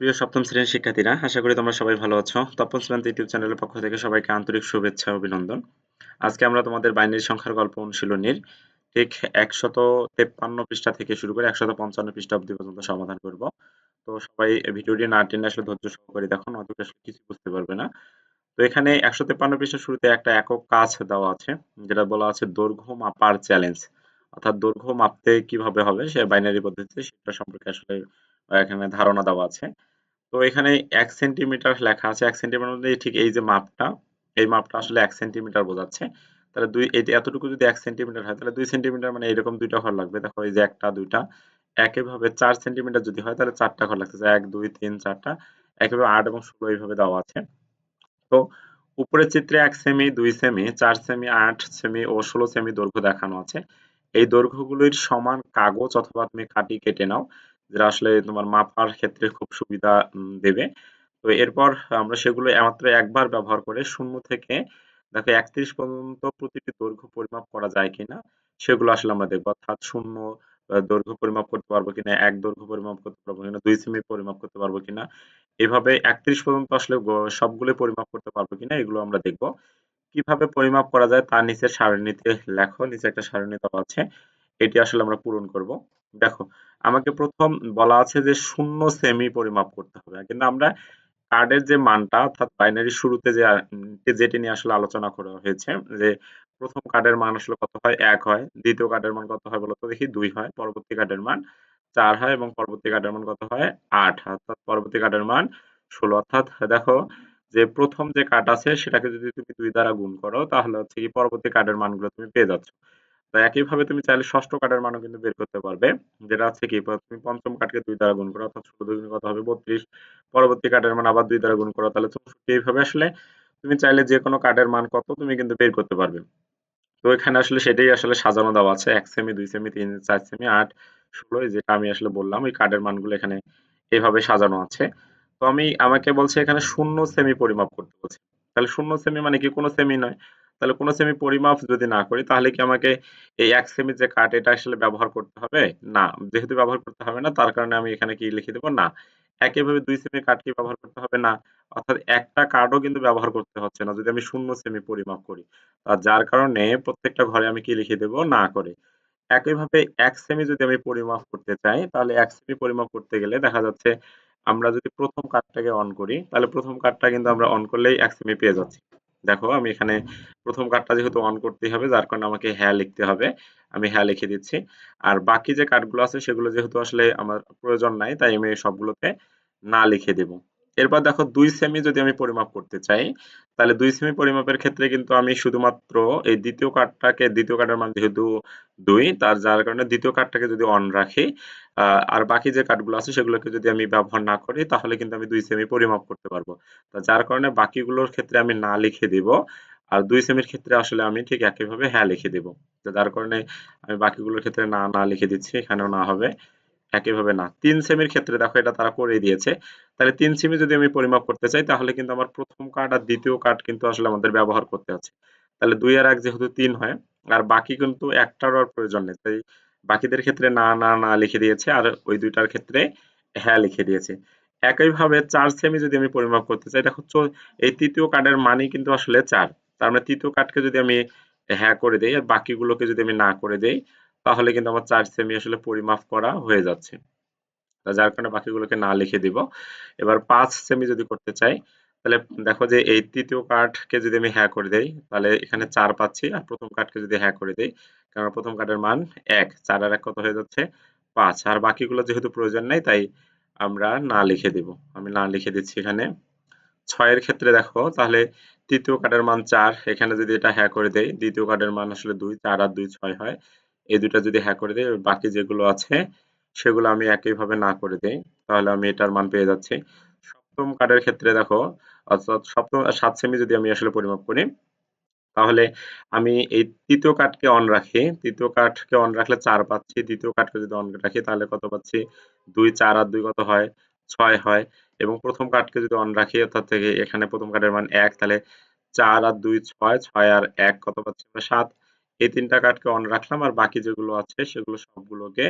প্রিয় সপ্তম শ্রেণির শিক্ষার্থীরা, আশা করি তোমরা সবাই ভালো আছো। তপন শ্রান্ত ইউটিউব চ্যানেলের পক্ষ থেকে সবাইকে আন্তরিক শুভেচ্ছা অভিনন্দন। আজকে আমরা তোমাদের বাইনারি সংখ্যার গল্প অনুশীলনীর ঠিক একশত তেপ্পান্ন পৃষ্ঠা থেকে শুরু করে একশত পঞ্চান্ন পৃষ্ঠা অব্দি পর্যন্ত সমাধান করব। তো সবাই ভিডিওটি না টেনে আসলে ধৈর্য সহকারে দেখো, নয়তো আসলে কিছু বুঝতে পারবে না। তো এখানে একশো তেপ্পান্ন পৃষ্ঠার শুরুতে একটা একক কাজ দেওয়া আছে, যেটা বলা আছে দৈর্ঘ্য মাপার চ্যালেঞ্জ। অর্থাৎ দৈর্ঘ্য মাপতে কীভাবে হবে সে বাইনারি পদ্ধতিতে সেটা সম্পর্কে আসলে এখানে ধারণা দেওয়া আছে। তো এখানে এক সেন্টিমিটার লেখা আছে। এক সেন্টিমিটার মধ্যে ঠিক এই যে মাপটা, এই মাপটা আসলে এক সেন্টিমিটার বোঝাচ্ছে। তাহলে দুই, এই এতটুকু যদি এক সেন্টিমিটার হয়, তাহলে দুই সেন্টিমিটার মানে এরকম দুইটা ঘর লাগবে। দেখো এই যে একটা, দুইটা। একইভাবে চার সেন্টিমিটার যদি হয়, তাহলে চারটা ঘর লাগতেছে। এক, দুই, তিন, চারটা। একইভাবে আট এবং ষোলো এইভাবে দেওয়া আছে। তো উপরের চিত্রে এক সেমি, দুই সেমি, চার সেমি, আট সেমি ও ষোলো সেমি দৈর্ঘ্য দেখানো আছে। এই দৈর্ঘ্যগুলির সমান কাগজ অথবা তুমি কাটি কেটে নাও। যেটা আসলে তোমার মাপার ক্ষেত্রে খুব সুবিধা দেবে। তো এরপর আমরা সেগুলো মাত্র একবার ব্যবহার করে শূন্য থেকে দেখো একত্রিশ পর্যন্ত প্রতিটি দৈর্ঘ্য পরিমাপ করা যায় কিনা, সেগুলো আসলে আমরা দেখব। অর্থাৎ শূন্য দৈর্ঘ্য পরিমাপ করতে পারব কিনা, এক দৈর্ঘ্য পরিমাপ করতে পারব কিনা, দুই সেমি পরিমাপ করতে পারব কিনা, এভাবে একত্রিশ পর্যন্ত আসলে সবগুলো পরিমাপ করতে পারব কিনা, এগুলো আমরা দেখব। কীভাবে পরিমাপ করা যায় তার নিচে সারণীতে লেখো, নিচে একটা সারণী দেওয়া আছে, এটি আসলে আমরা পূরণ করব। দেখো আমাকে প্রথম বলা আছে যে শূন্য সেমি পরিমাপ করতে হবে। কিন্তু আমরা কার্ডের যে মানটা অর্থাৎ বাইনারি শুরুতে যে যেটি নিয়ে আসলে আলোচনা করা হয়েছে যে প্রথম কার্ডের মান আসলে কত হয়? এক হয়। দ্বিতীয় কার্ডের মান কত হয় বলতো? দেখি দুই হয়। পরবর্তী কার্ডের মান চার হয় এবং পরবর্তী কার্ডের মান কত হয়? আট অর্থাৎ পরবর্তী কার্ডের মান ষোলো। অর্থাৎ দেখো যে প্রথম যে কার্ড আছে সেটাকে যদি তুমি দুই দ্বারা গুণ করো তাহলে হচ্ছে কি পরবর্তী কার্ডের মানগুলো তুমি পেয়ে যাচ্ছ। তো একইভাবে তুমি চাইলে ষষ্ঠ কার্ডের মানও কিন্তু বের করতে পারবে। যেটা আছে কি তুমি পঞ্চম কার্ডকে দুই দ্বারা গুণ করো, অর্থাৎ ষোলো দুই কত হবে বত্রিশ। পরবর্তী কার্ডের মান আবার দুই দ্বারা গুণ করো, তাহলে চৌষট্টি। এইভাবে আসলে তুমি চাইলে যে কোনো কার্ডের মান কত তুমি কিন্তু বের করতে পারবে। তো এখানে আসলে সেটাই আসলে সাজানো দেওয়া আছে, এক সেমি দুই সেমি তিন, চার সেমি আট, ষোলো যেটা আমি আসলে বললাম, ওই কার্ডের মানগুলো এখানে এইভাবে সাজানো আছে। তো আমি আমাকে বলছে এখানে শূন্য সেমি পরিমাপ করতে বলছে। তাহলে শূন্য সেমি মানে কি? কোনো সেমি নয়। তাহলে কোনো সেমি পরিমাপ যদি না করি, তাহলে কি আমাকে এই এক সেমি যে কাট এটা আসলে ব্যবহার করতে হবে? না, যেহেতু ব্যবহার করতে হবে না, তার কারণে আমি এখানে কি লিখে দেবো? না, একইভাবে দুই সেমি কাঠ কি ব্যবহার করতে হবে? না, অর্থাৎ একটা কার্ডও কিন্তু ব্যবহার করতে হচ্ছে না, যদি আমি শূন্য সেমি পরিমাপ করি। আর যার কারণে প্রত্যেকটা ঘরে আমি কি লিখে দেব? না করে। একইভাবে এক সেমি যদি আমি পরিমাপ করতে চাই, তাহলে এক সেমি পরিমাপ করতে গেলে দেখা যাচ্ছে আমরা যদি প্রথম কার্ডটাকে অন করি, তাহলে প্রথম কার্ডটা কিন্তু আমরা অন করলেই এক সেমি পেয়ে যাচ্ছি। দেখো, আমি এখানে প্রথম কার্ডটা যেহেতু অন করতেই হবে, যার কারণে আমাকে হ্যাঁ লিখতে হবে। আমি হ্যাঁ লিখে দিচ্ছি। আর বাকি যে কার্ডগুলো আছে, সেগুলো যেহেতু আসলে আমার প্রয়োজন নাই, তাই আমি সবগুলোতে না লিখে দেব। এরপর দেখো দুই সেমি যদি আমি পরিমাপ করতে চাই, তাহলে দুই সেমি পরিমাপের ক্ষেত্রে কিন্তু আমি শুধুমাত্র এই দ্বিতীয় কার্ডটাকে দ্বিতীয় কার্ডের মান যেহেতু দুই, তার যার কারণে দ্বিতীয় কার্ডটাকে যদি অন রাখি আর বাকি যে কার্ডগুলো আছে সেগুলোকে যদি আমি ব্যবহার না করি, তাহলে কিন্তু আমি দুই সেমি পরিমাপ করতে পারব। তা যার কারণে বাকিগুলোর ক্ষেত্রে আমি না লিখে দিব, আর দুই সেমির ক্ষেত্রে আসলে আমি ঠিক একইভাবে হ্যাঁ লিখে দেব। যার কারণে আমি বাকিগুলোর ক্ষেত্রে না না লিখে দিচ্ছি, এখানেও না হবে। একইভাবে না। তিন সেমির ক্ষেত্রে দেখো এটা তারা করে দিয়েছে। তাহলে তিন সেমি যদি আমি পরিমাপ করতে চাই, তাহলে কিন্তু আমার প্রথম কার্ড আর দ্বিতীয় কার্ড কিন্তু আসলে আমাদের ব্যবহার করতে আছে তাহলে দুই আর এক যেহেতু তিন হয়, আর বাকি কিন্তু একটারও আর প্রয়োজন নেই। তাই বাকিদের ক্ষেত্রে না না না লিখে দিয়েছে, আর ওই দুইটার ক্ষেত্রে হ্যাঁ লিখে দিয়েছে। একইভাবে চার সেমি যদি আমি পরিমাপ করতে চাই, দেখো এই তৃতীয় কার্ডের মানই কিন্তু আসলে চার। তার মানে তৃতীয় কার্ডকে যদি আমি হ্যাঁ করে দেই, আর বাকিগুলোকে যদি আমি না করে দেই তাহলে কিন্তু আমার চার সেমি আসলে পরিমাপ করা হয়ে যাচ্ছে। যার কারণে বাকিগুলোকে না লিখে দিব। এবার পাঁচ সেমি যদি করতে চাই, তাহলে দেখো যে এই তৃতীয় কার্ডকে যদি আমি হ্যাঁ করে দেই, তাহলে এখানে চার পাচ্ছি আর প্রথম কার্ডকে যদি হ্যাঁ করে দেই, কারণ প্রথম কার্ডের মান এক, চার আর এক কত হয়ে যাচ্ছে? পাঁচ। আর বাকিগুলো যেহেতু প্রয়োজন নাই, তাই আমরা না লিখে দিব। আমি না লিখে দিচ্ছি এখানে। ছয়ের ক্ষেত্রে দেখো, তাহলে তৃতীয় কার্ডের মান চার, এখানে যদি এটা হ্যাঁ করে দেই, দ্বিতীয় কার্ডের মান আসলে দুই, চার আর দুই, ছয় হয়। এই দুটা যদি হ্যাঁ করে দেই, বাকি যেগুলো আছে, সেগুলো আমি একইভাবে না করে দেই, তাহলে আমি এটার মান পেয়ে যাচ্ছি। সপ্তম কার্ডের ক্ষেত্রে দেখো, অর্থাৎ সপ্তম, সাত সেমি যদি আমি আসলে পরিমাপ করি, তাহলে আমি এই তৃতীয় কার্ডকে অন রাখি। তৃতীয় কার্ডকে অন রাখলে চার পাচ্ছি, দ্বিতীয় কার্ডকে যদি অন রাখি, তাহলে কত পাচ্ছি? দুই, চার আর দুই কত হয়? ছয় হয়। এবং প্রথম কার্ডকে যদি অন রাখি, অর্থাৎ থেকে এখানে প্রথম কার্ডের মান এক, তাহলে চার আর দুই ছয় ছয় আর এক কত পাচ্ছি? সাত। এই তিনটা কার্ডকে অন রাখলাম আর বাকি যেগুলো আছে সেগুলো সবগুলোকে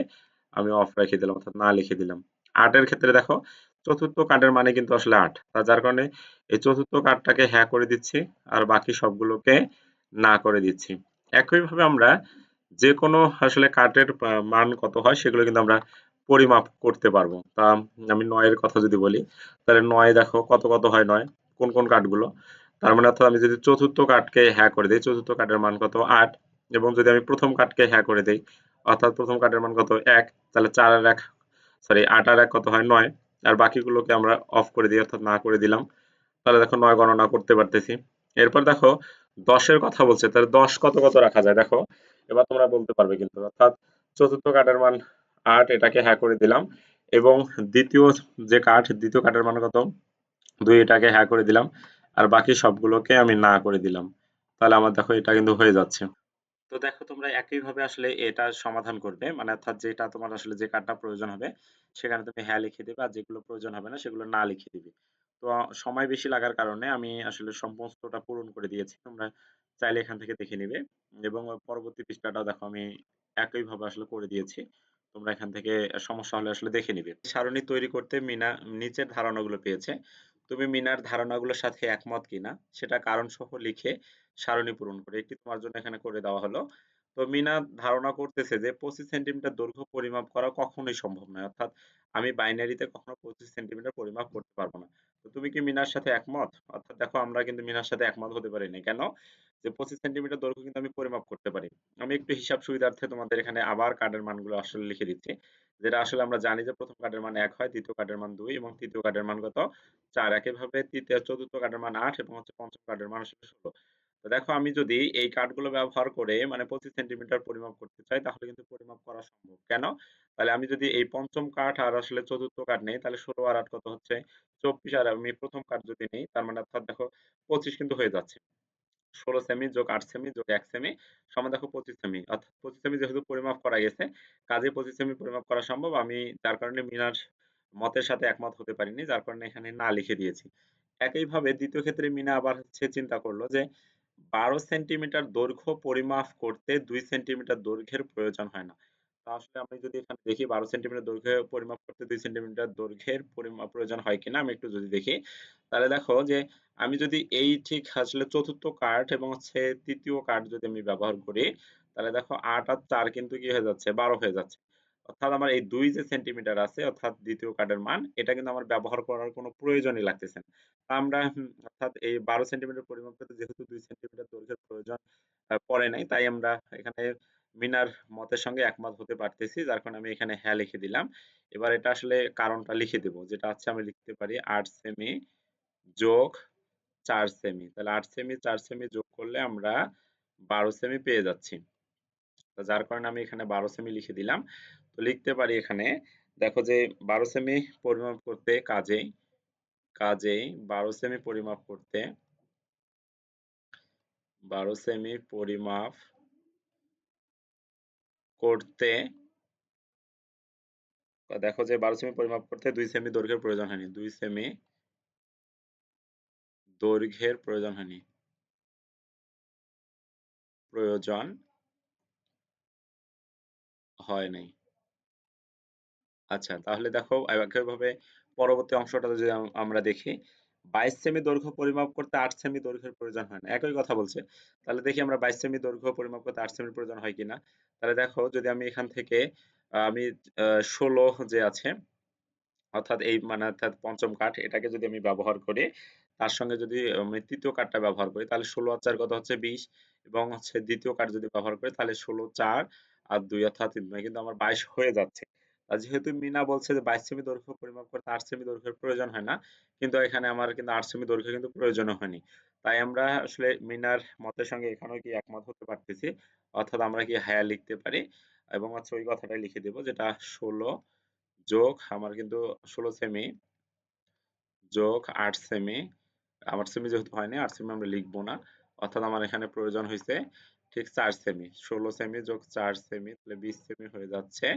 আমি অফ রেখে দিলাম অর্থাৎ না লিখে দিলাম। আটের ক্ষেত্রে দেখো, চতুর্থ কার্ডের মানে কিন্তু আসলে আট। যার কারণে এই চতুর্থ কার্ডটাকে হ্যাঁ করে দিচ্ছি আর বাকি সবগুলোকে না করে দিচ্ছি। একইভাবে আমরা যে কোনো আসলে কার্ডের মান কত হয় সেগুলো কিন্তু আমরা পরিমাপ করতে পারব। তা আমি নয়ের কথা যদি বলি, তাহলে নয় দেখো কত কত হয় নয়? কোন কোন কার্ডগুলো তার মানে অর্থাৎ আমি যদি চতুর্থ কার্ডকে হ্যাঁ করে দিই, চতুর্থ কার্ডের মান কত? আট। এবং যদি আমি প্রথম কার্ডকে হ্যাঁ করে দিই, অর্থাৎ প্রথম কার্ডের মান কত? এক, তাহলে চার আর এক সরি আট আর এক কত হয়? নয়, আর বাকিগুলোকে আমরা অফ করে দিই, অর্থাৎ না করে দিলাম। তাহলে দেখো নয় গণনা করতে পারতেছি। এরপর দেখো, দশের কথা বলছে, তাহলে দশ কত কত রাখা যায়? দেখো, এবার তোমরা বলতে পারবে কিন্তু, অর্থাৎ চতুর্থ কার্ডের মান আট, এটাকে হ্যাঁ করে দিলাম, এবং দ্বিতীয় যে কাঠ দ্বিতীয় কাঠের মান কত? দুই, এটাকে হ্যাঁ করে দিলাম, আর বাকি সবগুলোকে আমি না করে দিলাম। তাহলে আমার দেখো, এটা কিন্তু হয়ে যাচ্ছে। তো দেখো তোমরা একইভাবে আসলে এটা সমাধান করবে। মানে অর্থাৎ যেটা তোমার আসলে যে কার্ডটা প্রয়োজন হবে, সেখানে তুমি হ্যাঁ লিখে দিবে আর যেগুলো প্রয়োজন হবে না, সেগুলো না লিখে দিবে। তো সময় বেশি লাগার কারণে আমি আসলে সমস্তটা পূরণ করে দিয়েছি। তোমরা চাইলে এখান থেকে দেখে নিবে। এবং পরবর্তী পৃষ্ঠাটাও দেখো আমি একইভাবে আসলে করে দিয়েছি। তোমরা এখান থেকে সমস্যা হলে আসলে দেখে নিবে। সারণী তৈরি করতে মিনা, নিচের ধারণাগুলো পেয়েছে। তুমি মিনার ধারণাগুলোর সাথে একমত কিনা, সেটা কারণ সহ লিখে সারণী পূরণ করে। এটি তোমার জন্য এখানে করে দেওয়া হলো। তো মিনা ধারণা করতেছে যে পঁচিশ সেন্টিমিটার দৈর্ঘ্য পরিমাপ করা কখনোই সম্ভব নয়। অর্থাৎ আমি বাইনারিতে কখনো পঁচিশ সেন্টিমিটার পরিমাপ করতে পারব না। তো তুমি কি মিনার সাথে একমত? অর্থাৎ দেখো আমরা কিন্তু মিনার সাথে একমত হতে পারি না কেন? যে পঁচিশ সেন্টিমিটার দৈর্ঘ্য কিন্তু আমি পরিমাপ করতে পারি। আমি একটু হিসাব সুবিধার্থে তোমাদের এখানে আবার কার্ডের মানগুলো আসলে লিখে দিচ্ছি। যেটা আসলে আমরা জানি যে প্রথম কার্ডের মান এক হয়, দ্বিতীয় কার্ডের মান দুই এবং তৃতীয় কার্ডের মান কত? চার। একইভাবে তৃতীয়, চতুর্থ কার্ডের মান আট এবং হচ্ছে পঞ্চম কার্ডের মান আসলে ষোলো। তো দেখো, আমি যদি এই কার্ডগুলো ব্যবহার করে মানে পঁচিশ সেন্টিমিটার পরিমাপ করতে চাই, তাহলে কিন্তু পরিমাপ করা সম্ভব। কেন? তাহলে আমি যদি এই পঞ্চম কাঠ আর আসলে চতুর্থ কাঠ নেই, তাহলে ষোলো আর আট কত হচ্ছে? চব্বিশ আর আমি প্রথম কাঠ যদি নেই, তার মানে অর্থাৎ দেখো, পঁচিশ কিন্তু হয়ে যাচ্ছে। ষোলো সেমি যোগ আট সেমি যোগ এক সেমি সমান দেখো পঁচিশ সেমি অর্থাৎ পঁচিশ সেমি যেহেতু পরিমাপ করা গেছে, কাজে পঁচিশ সেমি পরিমাপ করা সম্ভব। আমি যার কারণে মিনার মতের সাথে একমত হতে পারিনি, যার কারণে এখানে না লিখে দিয়েছি। একইভাবে দ্বিতীয় ক্ষেত্রে মিনা আবার হচ্ছে চিন্তা করল যে, বারো সেন্টিমিটার দৈর্ঘ্য পরিমাপ করতে দুই সেন্টিমিটার দৈর্ঘ্যের প্রয়োজন হয় না। আসলে আমি যদি এখানে দেখি বারো সেন্টিমিটার দৈর্ঘ্য পরিমাপ করতে দুই সেন্টিমিটার দৈর্ঘ্যের পরিমাপ প্রয়োজন হয় কিনা, আমি একটু যদি দেখি, তাহলে দেখো যে আমি যদি এই ঠিক আসলে চতুর্থ কার্ড এবং তৃতীয় কার্ড যদি আমি ব্যবহার করি, তাহলে দেখো আট আর চার কিন্তু কি হয়ে যাচ্ছে? বারো হয়ে যাচ্ছে। অর্থাৎ আমার এই দুই যে সেন্টিমিটার আছে, অর্থাৎ দ্বিতীয় কার্ডের মান, এটা কিন্তু আমার ব্যবহার করার কোনো প্রয়োজনই লাগতেছে না। আমরা অর্থাৎ এই বারো সেন্টিমিটার পরিমাপ করতে যেহেতু দুই সেন্টিমিটার দৈর্ঘ্যের প্রয়োজন পড়ে নাই, তাই আমরা এখানে মিনার মতের সঙ্গে একমত হতে পারতেছি, যার কারণে আমি এখানে হ্যাঁ লিখে দিলাম। এবার এটা আসলে কারণটা লিখে দেব, যেটা হচ্ছে আমি লিখতে পারি আট সেমি যোগ চার সেমি তাহলে আট সেমি চার সেমি যোগ করলে আমরা বারো সেমি পেয়ে যাচ্ছি। যার কারণে আমি এখানে বারো সেমি লিখে দিলাম। তো লিখতে পারি এখানে, দেখো যে বারো সেমি পরিমাপ করতে কাজে কাজেই বারো সেমি পরিমাপ করতে, বারো সেমি পরিমাপ করতে দেখো যে বারো সেমি পরিমাপ করতে দুই সেমি দৈর্ঘ্যের প্রয়োজন হয়নি, দুই সেমি দৈর্ঘ্যের প্রয়োজন হয়নি। প্রয়োজন হয় নাই। আচ্ছা তাহলে দেখো, একইভাবে পরবর্তী অংশটা যদি আমরা দেখি বাইশ সেমি দৈর্ঘ্য পরিমাপ করতে আট সেমি দৈর্ঘ্যের প্রয়োজন হয় না। একই কথা বলছে। তাহলে দেখি আমরা বাইশ সেমি দৈর্ঘ্য পরিমাপ করতে আট সেমির প্রয়োজন হয় কিনা। তাহলে দেখো, যদি আমি এখান থেকে আমি ষোলো যে আছে, অর্থাৎ এই মানে অর্থাৎ পঞ্চম কাঠ, এটাকে যদি আমি ব্যবহার করি, তার সঙ্গে যদি আমি তৃতীয় কাঠটা ব্যবহার করি, তাহলে ষোলো আর চার কত হচ্ছে বিশ? এবং হচ্ছে দ্বিতীয় কাঠ যদি ব্যবহার করি, তাহলে ষোলো, চার আর দুই, অর্থাৎ কিন্তু আমার বাইশ হয়ে যাচ্ছে। যেহেতু মিনা বলছে যে বাইশ সেমি দৈর্ঘ্য পরিমাপ করতে আট সেমি দৈর্ঘ্যের প্রয়োজন হয় না, কিন্তু এখানে আমার কিন্তু আট সেমি দৈর্ঘ্য কিন্তু প্রয়োজন হয়নি। তাই আমরা আসলে মিনার মতের সঙ্গে এখানেও কি একমত হতে পারতেছি? অর্থাৎ আমরা কি হ্যাঁ লিখতে পারি? এবং হচ্ছে ওই কথাটাই লিখে দেব যেটা ষোলো যোগ আমার কিন্তু ষোলো সেমি যোগ আট সেমি, আমার সেমি যেহেতু হয়নি, আট সেমি আমরা লিখব না। অর্থাৎ আমার এখানে প্রয়োজন হয়েছে ঠিক চার সেমি, ষোলো সেমি যোগ চার সেমি তাহলে বিশ সেমি হয়ে যাচ্ছে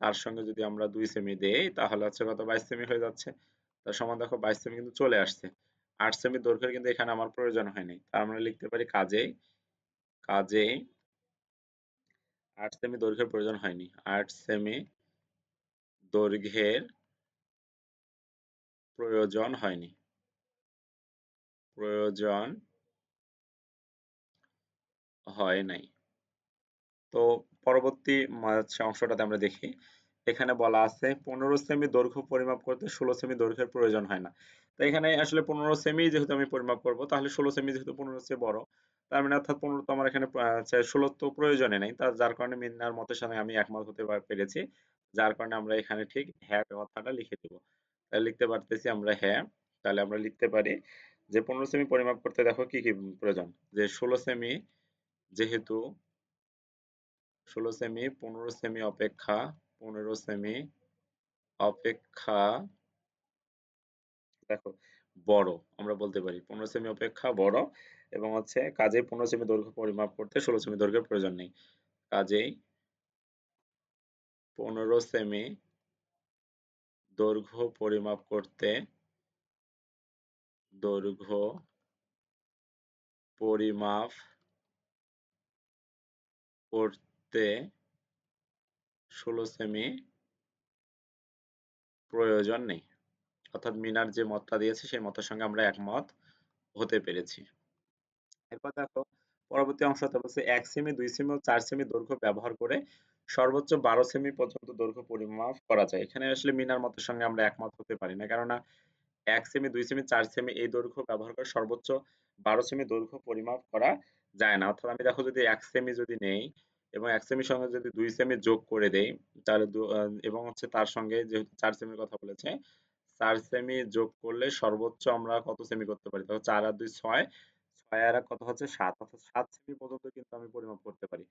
তার সঙ্গে যদি আমরা দুই সেমি দেই, তাহলে হচ্ছে কত? বাইশ সেমি হয়ে যাচ্ছে। তার সমান দেখো, বাইশ সেমি কিন্তু চলে আসছে। আট সেমি দৈর্ঘ্যের কিন্তু এখানে আমার প্রয়োজন হয়নি। তার আমরা লিখতে পারি কাজে কাজে আট সেমি দৈর্ঘ্যের প্রয়োজন হয়নি। আট সেমি দৈর্ঘ্যের প্রয়োজন হয়নি। প্রয়োজন হয় নাই। তো পরবর্তী অংশটাতে আমরা দেখি। এখানে বলা আছে পনেরো সেমি দৈর্ঘ্য পরিমাপ করতে ষোলো সেমি দৈর্ঘ্যের প্রয়োজন হয় না। তো এখানে আসলে পনেরো সেমি যেহেতু আমি পরিমাপ করব, তাহলে ষোলো সেমি যেহেতু পনেরো চেয়ে বড়, তার মানে অর্থাৎ পনেরো তো আমার এখানে ষোলো তো প্রয়োজনে নেই। তার যার কারণে মিন্নার মতের সাথে আমি একমত হতে পেরেছি। যার কারণে আমরা এখানে ঠিক হ্যাঁ কথাটা লিখে দেব। তাহলে লিখতে পারতেছি আমরা হ্যাঁ। তাহলে আমরা লিখতে পারি যে পনেরো সেমি পরিমাপ করতে দেখো কি কি প্রয়োজন? যে ষোলো সেমি যেহেতু ষোলো সেমি পনেরো সেমি অপেক্ষা, পনেরো সেমি অপেক্ষা, দেখো, বড়, আমরা বলতে পারি। পনেরো সেমি অপেক্ষা, বড়, এবং হচ্ছে কাজেই পনেরো সেমি দৈর্ঘ্য পরিমাপ করতে ষোলো সেমি দৈর্ঘ্যের প্রয়োজন নেই। কাজেই পনেরো সেমি দৈর্ঘ্য পরিমাপ করতে দৈর্ঘ্য পরিমাপ করতে ষোলো সেমি প্রয়োজন নেই। অর্থাৎ মিনার যে মতটা দিয়েছে, সেই মতের সঙ্গে আমরা একমত হতে পেরেছি। এরপর দেখো, পরবর্তী অংশতে বলছে এক সেমি, দুই সেমি ও চার সেমি দৈর্ঘ্য ব্যবহার করে সর্বোচ্চ বারো সেমি পর্যন্ত দৈর্ঘ্য পরিমাপ করা যায়। এখানে আসলে মিনার মতের সঙ্গে আমরা একমত হতে পারি না। কেননা এক সেমি, দুই সেমি, চার সেমি এই দৈর্ঘ্য ব্যবহার করে সর্বোচ্চ বারো সেমি দৈর্ঘ্য পরিমাপ করা যায় না। অর্থাৎ আমি দেখো যদি এক সেমি যদি নেই এবং এক সেমির সঙ্গে যদি দুই সেমি যোগ করে দেই, তাহলে এবং হচ্ছে তার সঙ্গে যেহেতু চার সেমির কথা বলেছে, চার সেমি যোগ করলে সর্বোচ্চ আমরা কত সেমি করতে পারি? তাহলে চার আর দুই ছয় ছয় আর কত হচ্ছে সাত, অর্থাৎ সাত সেমি পর্যন্ত কিন্তু আমি পরিমাপ করতে পারি।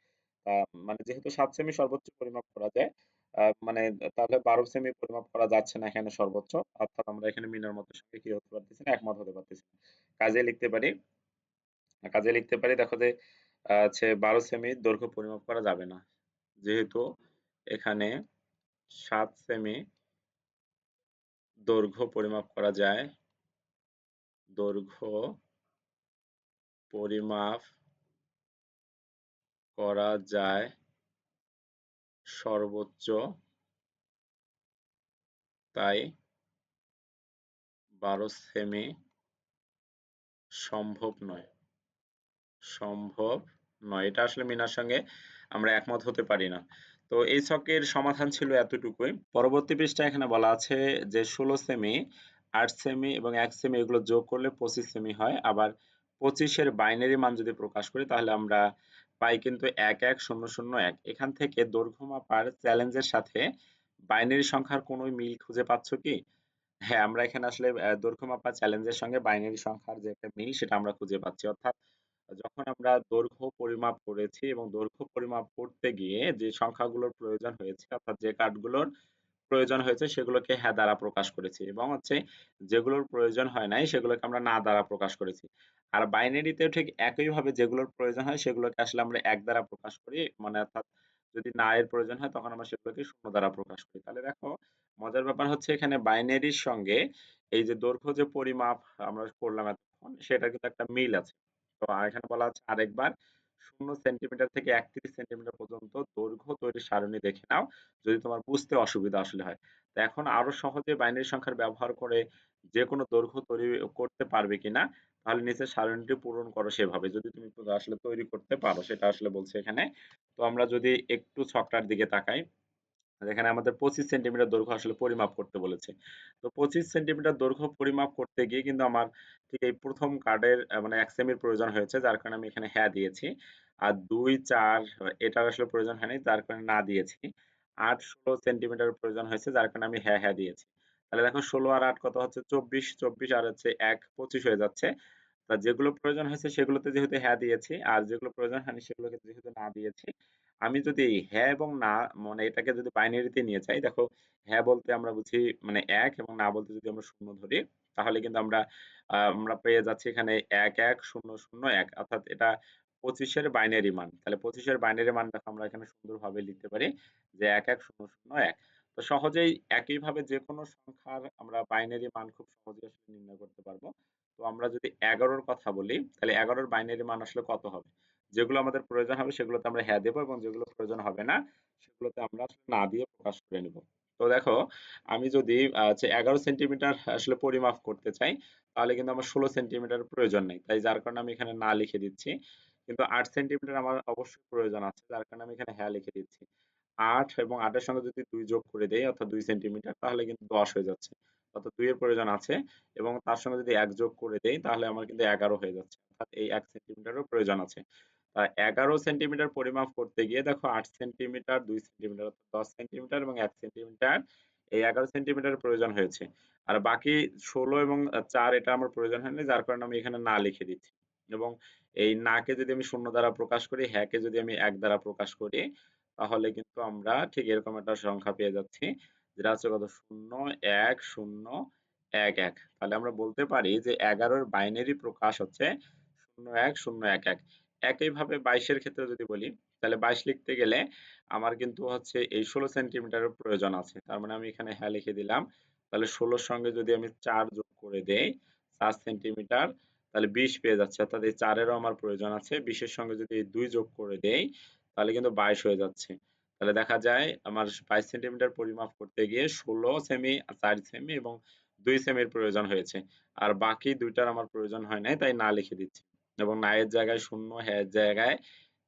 মানে যেহেতু সাত সেমি সর্বোচ্চ পরিমাপ করা যায় মানে তাহলে বারো সেমি পরিমাপ করা যাচ্ছে না এখানে সর্বোচ্চ, অর্থাৎ আমরা এখানে মিনার মতো সঙ্গে কি হতে পারতেছি না, একমত হতে পারতেছি না। কাজে লিখতে পারি, কাজে লিখতে পারি, দেখো যে হচ্ছে বারো সেমি দৈর্ঘ্য পরিমাপ করা যাবে না। যেহেতু এখানে সাত সেমি দৈর্ঘ্য পরিমাপ করা যায়। দৈর্ঘ্য পরিমাপ করা যায় সর্বোচ্চ। তাই বারো সেমি সম্ভব নয়। সম্ভব নয়। এটা আসলে মিনার সঙ্গে আমরা একমত হতে পারি না। তো এই ছকের সমাধান ছিল এতটুকুই। পরবর্তী পৃষ্ঠা এখানে বলা আছে যে, ষোলো সেমি আট সেমি এবং এক সেমি এগুলো যোগ করলে পঁচিশ সেমি হয়। আবার পঁচিশের বাইনারি মান যদি প্রকাশ করি, তাহলে আমরা পাই কিন্তু এক এক, শূন্য শূন্য এক। এখান থেকে দৈর্ঘ্য মাপার চ্যালেঞ্জের সাথে বাইনারি সংখ্যার কোনো মিল খুঁজে পাচ্ছ কি? হ্যাঁ আমরা এখানে আসলে দৈর্ঘ্য মাপার চ্যালেঞ্জের সঙ্গে বাইনারি সংখ্যার যে একটা মিল, সেটা আমরা খুঁজে পাচ্ছি। অর্থাৎ যখন আমরা দৈর্ঘ্য পরিমাপ করেছি এবং দৈর্ঘ্য পরিমাপ করতে গিয়ে যে সংখ্যাগুলোর প্রয়োজন হয়েছে, অর্থাৎ যে কাঠগুলোর প্রয়োজন হয়েছে, সেগুলোকে হ্যাঁ দ্বারা প্রকাশ করেছি এবং হচ্ছে যেগুলোর প্রয়োজন হয় নাই, সেগুলোকে আমরা না দ্বারা প্রকাশ করেছি। আর বাইনারিতেও ঠিক একইভাবে যেগুলোর প্রয়োজন হয়, সেগুলোকে আসলে আমরা এক দ্বারা প্রকাশ করি। মানে অর্থাৎ যদি না এর প্রয়োজন হয়, তখন আমরা সেগুলোকে শূন্য দ্বারা প্রকাশ করি। তাহলে দেখো, মজার ব্যাপার হচ্ছে এখানে বাইনারির সঙ্গে এই যে দৈর্ঘ্য যে পরিমাপ আমরা করলাম এতক্ষণ সেটা কিন্তু একটা মিল আছে। তো এখানে বলা আছে আরেকবার, শূন্য সেন্টিমিটার থেকে একত্রিশ সেন্টিমিটার পর্যন্ত দৈর্ঘ্য তৈরির সারণী দেখে নাও, যদি তোমার বুঝতে অসুবিধা আসলে হয়। তো এখন আরও সহজে বাইনারি সংখ্যার ব্যবহার করে যে কোনো দৈর্ঘ্য তৈরি করতে পারবে কিনা, তাহলে নিচের সারণীটি পূরণ করো সেভাবে। যদি তুমি আসলে তৈরি করতে পারো, সেটা আসলে বলছে এখানে। তো আমরা যদি একটু ছকটার দিকে তাকাই। এখানে আমাদের পঁচিশ সেন্টিমিটার দৈর্ঘ্য আসলে পরিমাপ করতে বলেছে। তো পঁচিশ সেন্টিমিটার দৈর্ঘ্য পরিমাপ করতে গিয়ে কিন্তু আমার ঠিক এই প্রথম কার্ডের মানে এক সেমির প্রয়োজন হয়েছে, যার কারণে আমি এখানে হ্যাঁ দিয়েছি। আর দুই, চার, এটার আসলে প্রয়োজন হয়নি, যার কারণে না দিয়েছি। আট, ষোলো সেন্টিমিটার প্রয়োজন হয়েছে, যার কারণে আমি হ্যাঁ হ্যাঁ দিয়েছি। তাহলে দেখো ষোলো আর আট কত হচ্ছে? চব্বিশ চব্বিশ আর হচ্ছে এক, পঁচিশ হয়ে যাচ্ছে। তা যেগুলো প্রয়োজন হয়েছে সেগুলোতে যেহেতু হ্যাঁ দিয়েছি, আর যেগুলো প্রয়োজন হয়নি সেগুলোকে যেহেতু না দিয়েছি আমি যদি হ্যাঁ এবং না মানে এটাকে যদি বাইনারিতে নিয়ে যাই, দেখো হ্যাঁ বলতে আমরা বুঝি মানে এক এবং না বলতে যদি আমরা শূন্য ধরি, তাহলে কিন্তু আমরা আমরা পেয়ে যাচ্ছি এখানে এক এক, শূন্য শূন্য, এক। অর্থাৎ এটা পঁচিশের বাইনারি মান। তাহলে পঁচিশের বাইনারি মান দেখো আমরা এখানে সুন্দরভাবে লিখতে পারি যে এক এক, শূন্য শূন্য, এক। তো সহজেই একইভাবে যে কোনো সংখ্যার আমরা বাইনারি মান খুব সহজে আসলে নির্ণয় করতে পারব। তো আমরা যদি এগারোর কথা বলি, তাহলে এগারোর বাইনারি মান আসলে কত হবে? যেগুলো আমাদের প্রয়োজন হবে সেগুলোতে আমরা হ্যাঁ দেবো এবং যেগুলো প্রয়োজন হবে না, সেগুলোতে আমরা না দিয়ে প্রকাশ করে নেব। তো দেখো, আমি যদি এগারো সেন্টিমিটার আসলে পরিমাপ করতে চাই, তাহলে কিন্তু আমার ষোলো সেন্টিমিটার প্রয়োজন নেই। তাই যার কারণে আমি এখানে না লিখে দিচ্ছি। কিন্তু আট সেন্টিমিটার আমার অবশ্যই প্রয়োজন আছে, যার কারণে আমি এখানে হ্যাঁ লিখে দিচ্ছি। আট এবং আটের সঙ্গে যদি দুই যোগ করে দেই, অর্থাৎ দুই সেন্টিমিটার, তাহলে কিন্তু দশ হয়ে যাচ্ছে। অর্থাৎ দুইয়ের প্রয়োজন আছে এবং তার সঙ্গে যদি এক যোগ করে দেই, তাহলে আমার কিন্তু এগারো হয়ে যাচ্ছে। অর্থাৎ এই এক সেন্টিমিটারও প্রয়োজন আছে। এগারো সেন্টিমিটার পরিমাপ করতে গিয়ে দেখো আট সেন্টিমিটার দুই সেন্টিমিটার দশ সেন্টিমিটার এবং এক সেন্টিমিটার এই এগারো সেন্টিমিটার প্রয়োজন হয়েছে। আর বাকি ষোলো এবং চার এটা আমার প্রয়োজন হয়নি, যার কারণে আমি এখানে না লিখে দিচ্ছি। এবং এই নাকে যদি আমি শূন্য দ্বারা প্রকাশ করি, হ্যাঁকে যদি আমি এক দ্বারা প্রকাশ করি, তাহলে কিন্তু আমরা ঠিক এরকম একটা সংখ্যা পেয়ে যাচ্ছি, যেটা হচ্ছে কত? শূন্য, এক শূন্য, এক এক। তাহলে আমরা বলতে পারি যে এগারোর বাইনারি প্রকাশ হচ্ছে শূন্য এক শূন্য এক এক। একইভাবে বাইশের ক্ষেত্রে যদি বলি, তাহলে বাইশ লিখতে গেলে আমার কিন্তু হচ্ছে এই ষোলো সেন্টিমিটারের প্রয়োজন আছে। তার মানে আমি এখানে হ্যাঁ লিখে দিলাম। তাহলে ষোলোর সঙ্গে যদি আমি চার যোগ করে দেই চার সেন্টিমিটার তাহলে বিশ পেয়ে যাচ্ছে। অর্থাৎ এই চারেরও আমার প্রয়োজন আছে। বিশের সঙ্গে যদি দুই যোগ করে দেই, তাহলে কিন্তু বাইশ হয়ে যাচ্ছে। তাহলে দেখা যায় আমার বাইশ সেন্টিমিটার পরিমাপ করতে গিয়ে ষোলো সেমি চার সেমি এবং দুই সেমির প্রয়োজন হয়েছে। আর বাকি দুইটার আমার প্রয়োজন হয় নাই, তাই না লিখে দিচ্ছি। এবং না এর জায়গায় শূন্য হ্যাঁ জায়গায়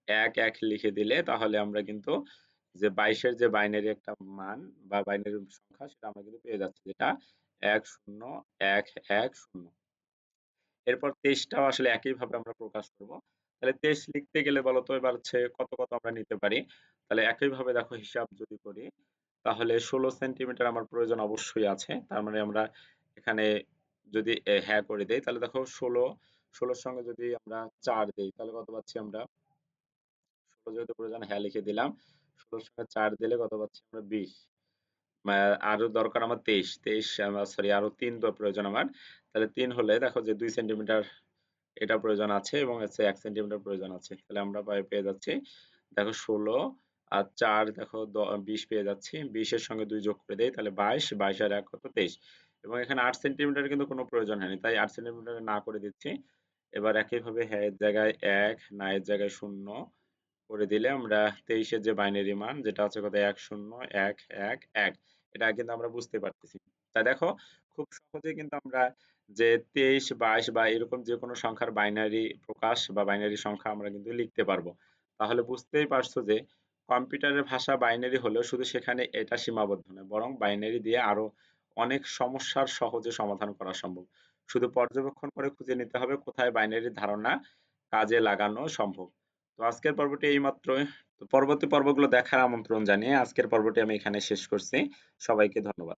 এক এক লিখে দিলে তাহলে আমরা কিন্তু যে বাইশের যে বাইনারি একটা মান বা বাইনারি সংখ্যা সেটা আমরা কিন্তু পেয়ে যাচ্ছি, যেটা এক, শূন্য, এক এক, শূন্য। এরপর তেইশটাও আসলে একইভাবে আমরা প্রকাশ করব। তাহলে তেইশ লিখতে গেলে বলতো, এবার হচ্ছে কত কত আমরা নিতে পারি? তাহলে একইভাবে দেখো হিসাব যদি করি, তাহলে ষোলো সেন্টিমিটার আমার প্রয়োজন অবশ্যই আছে। তার মানে আমরা এখানে যদি হ্যাঁ করে দেই, তাহলে দেখো ষোলো ষোলোর সঙ্গে যদি আমরা চার দেই, তাহলে কত পাচ্ছি আমরা? ষোলো যেহেতু প্রয়োজন হ্যাঁ লিখে দিলাম। ষোলোর সঙ্গে চার দিলে কত পাচ্ছি আমরা? বিশ। আরও দরকার আমার তেইশ। তেইশ সরি আরও তিন প্রয়োজন আমার। তাহলে তিন হলে দেখো যে দুই সেন্টিমিটার এটা প্রয়োজন আছে এবং এক সেন্টিমিটার প্রয়োজন আছে। তাহলে আমরা পেয়ে যাচ্ছি। দেখো ষোলো আর চার দেখো বিশ পেয়ে যাচ্ছি। বিশের সঙ্গে দুই যোগ করে দেয় তাহলে বাইশ। বাইশ আর এক কত? তেইশ। এবং এখানে আট সেন্টিমিটার কিন্তু কোনো প্রয়োজন হয়নি। তাই আট সেন্টিমিটার না করে দিচ্ছি। এবার একইভাবে হ্যাঁ এর জায়গায় এক, না এর জায়গায় শূন্য করে দিলে আমরা তেইশের যে বাইনারি মান যেটা হচ্ছে কত এক, শূন্য, এক এক এক। এটা কিন্তু আমরা বুঝতে পারতেছি। তাই দেখো, খুব সহজে কিন্তু আমরা যে তেইশ, বাইশ বা এরকম যে কোনো সংখ্যার বাইনারি প্রকাশ বা বাইনারি সংখ্যা আমরা কিন্তু লিখতে পারব। তাহলে বুঝতেই পারছ যে কম্পিউটারের ভাষা বাইনারি হলেও শুধু সেখানে এটা সীমাবদ্ধ নয়, বরং বাইনারি দিয়ে আরও অনেক সমস্যার সহজে সমাধান করা সম্ভব। শুধু পর্যবেক্ষণ করে খুঁজে নিতে হবে কোথায় বাইনারি ধারণা কাজে লাগানো সম্ভব। তো আজকের পর্বটি এই মাত্র পরবর্তী পর্বগুলো দেখার আমন্ত্রণ জানিয়ে আজকের পর্বটি আমি এখানে শেষ করছি। সবাইকে ধন্যবাদ।